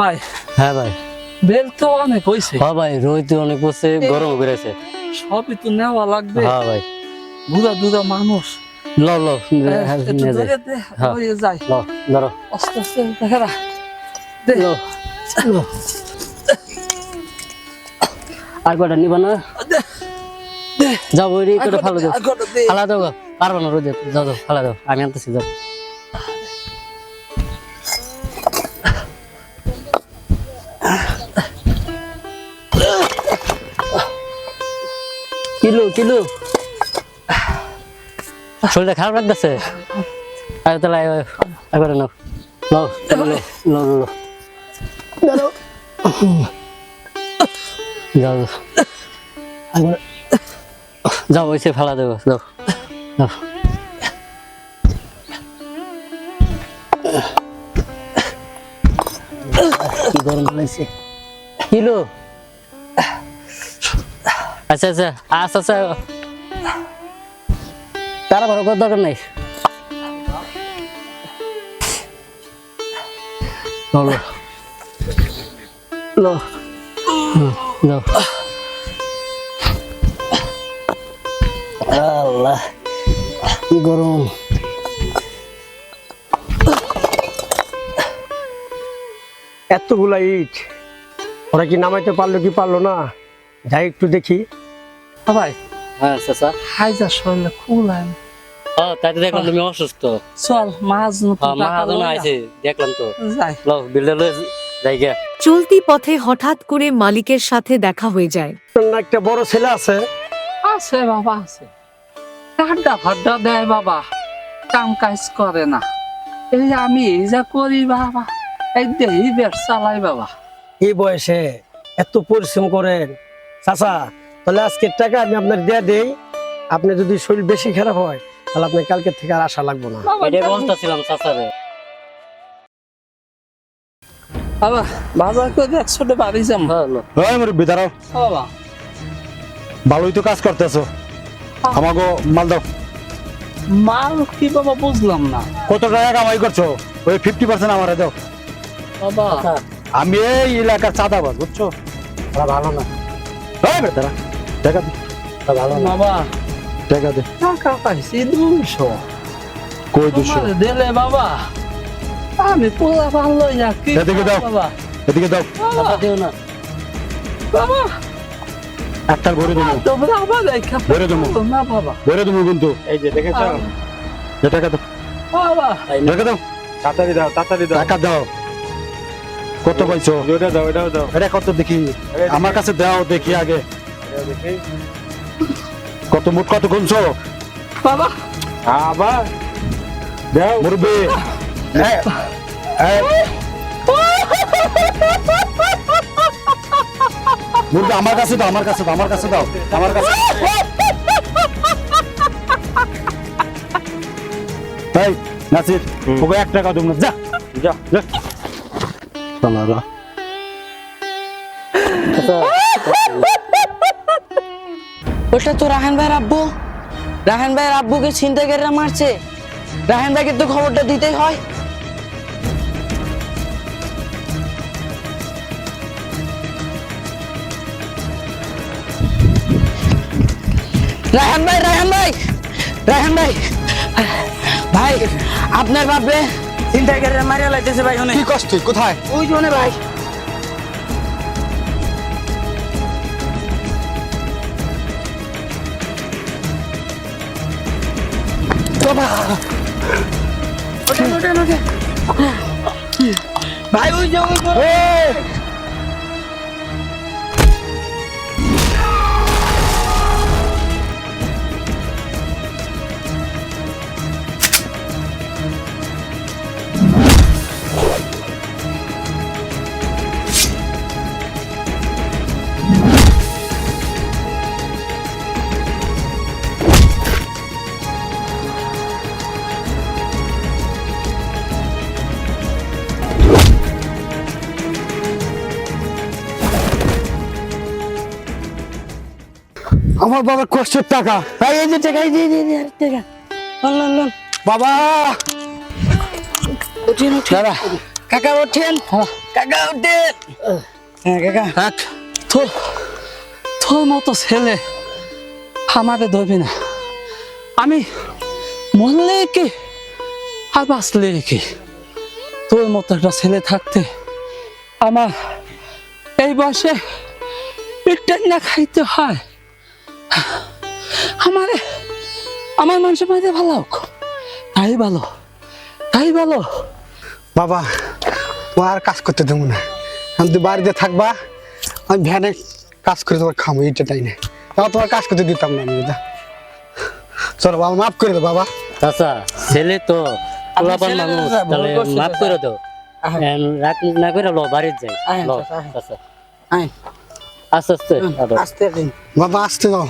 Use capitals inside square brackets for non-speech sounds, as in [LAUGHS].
ভাই। হ্যাঁ ভাই। বেল তো অনেক হয়েছে হ্যাঁ ভাই রোদ অনেক পড়ছে গরম করেছে সবই তো নেওয়া লাগবে। হ্যাঁ ভাই। বুড়া দুধা মানুষ। ল ল হ্যাঁ, যায়। ল ধরো। আস্তে আস্তে দেখা দে। ল। আর কটা নিবা না? যাও রে ফালো দাও। ফালা দাও পারব না রোদে। যাও যাও ফালা দাও। আমি আনতেছি যাও। Kilo kilo. শরীরটা খারাপ লাগতেছে? আর তাহলে একবার নাও। নাও লো লো লো লো যাও যাও। একবার যাও ওইসে ফেলা দেবো যাও যাও। কি গরম লাগছে। কিলো। আচ্ছা আচ্ছা আচ্ছা আচ্ছা। তারা ভালো করার দরকার নাই। লো লো লো আল্লাহ কি গরম। এতগুলা ইট ওরা কি নামাইতে পারল কি পারল না? যাই একটু দেখি। হ্যাঁ ভাই হ্যাঁ চাচা হাইজা শরীরে খুলাম ও তাই দেখলাম তুমি অসুস্থ। চল মাছ নতুন হ্যাঁ, আছে দেখলাম তো। যাই। লো বিল্ডার লয়ে যাই গিয়া চলতি পথে হঠাৎ করে মালিকের সাথে দেখা হয়ে যায়। না একটা বড় ছেলে আছে। আছে বাবা আছে। আড্ডা ফাড্ডা দেয় বাবা। কাম কাজ করে না। এই যে আমি এই যা করি বাবা। এই দেহি বেশ চালাই বাবা। এই বয়সে এত পরিশ্রম করেন। চাচা তাহলে আজকের টাকা আমি আপনার দিয়ে দেই। আপনি যদি শরীর বেশি খারাপ হয় তাহলে আপনার কালকে থেকে আর আশা লাগবে না। এটাই বলতেছিলাম চাচারে। বাবা বাজার করে একশো বাড়ি যাম হ্যাঁ লো মুরব্বি দাঁড়াও। বাবা। ভালোই তো কাজ করতেছো। আমাকে মাল দাও। মাল কি বাবা বুঝলাম না। কত টাকা কামাই করছ? ওই ফিফটি পার্সেন্ট আমার দাও। বাবা। আমি এই এলাকার চাঁদাবাজ বুঝছ? ভালো না। টাকা দে। ভালো বাবা। টাকা দে। টাকা পাইছি দুশো। কই দুশো? দিলে বাবা। আমি পোলা ভালো কি এদিকে দাও। বাবা? এদিকে দাও। না। বাবা। একটার ভরে দেবো। তোমরা আবার দেখা ভরে দেবো। না বাবা। ভরে দেবো কিন্তু। এই যে দেখেছ? টাকা দাও। বাবা। টাকা দাও। তাড়াতাড়ি দাও তাড়াতাড়ি দাও। টাকা দাও। কত পাইছো? ওটা দাও এটাও দাও। এটা কত দেখি? আমার কাছে দাও দেখি আগে। কত মুঠ কত গুনছো? বাবা। আবার দাও। মুরব্বি। এই, এই, আমার কাছে দাও আমার কাছে দাও আমার কাছে দাও আমার কাছে এই নাসির ওকে এক টাকা দেবো না। যা যা যা। শালারা। [LAUGHS] ওটা তো রাহান ভাইয়ের আব্বু। রাহান ভাইয়ের আব্বুকে ছিনতাইকারীরা মারছে। রাহান ভাইকে তো খবরটা দিতেই হয়। রাহান ভাই রাহান ভাই রাহান ভাই। ভাই আপনার বাপরে ছিনতাইকারীরা মারিয়া লাইতেছে ভাই অনেক কি কষ্ট কোথায়? ওই জন্য ভাই। ভাই ওই যে আমার বাবার কষ্টের টাকা। ভাই এই যে টাকা এই যে টাকা। বাবা! উঠেন উঠেন। কাকা ওঠেন হ্যাঁ। কাকা উঠেন। হ্যাঁ কাকা থাক তোর তোর মতো ছেলে আমাদের ধরবি না। আমি মরলে কি আর বাঁচলে কি? তোর মতো একটা ছেলে থাকতে আমার এই বয়সে পেটের না খাইতে হয়। আমারে আমার মানুষের মাঝে ভালো হোক। তাই ভালো তাই ভালো। বাবা তোমার আর কাজ করতে দেবো না। আমি তুই বাড়িতে থাকবা আমি ভ্যানে কাজ করে তোমার খামো এইটা তাই না। তাও তোমার কাজ করতে দিতাম না আমি। চলো বাবা মাফ করে দাও বাবা। চাচা ছেলে তো পোলাপান ছেলে মানুষ তাহলে মাফ। করে দাও। রাগ না করে লো বাড়ির যাই। লো চাচা, আস্তে আস্তে। বাবা আসতে দাও।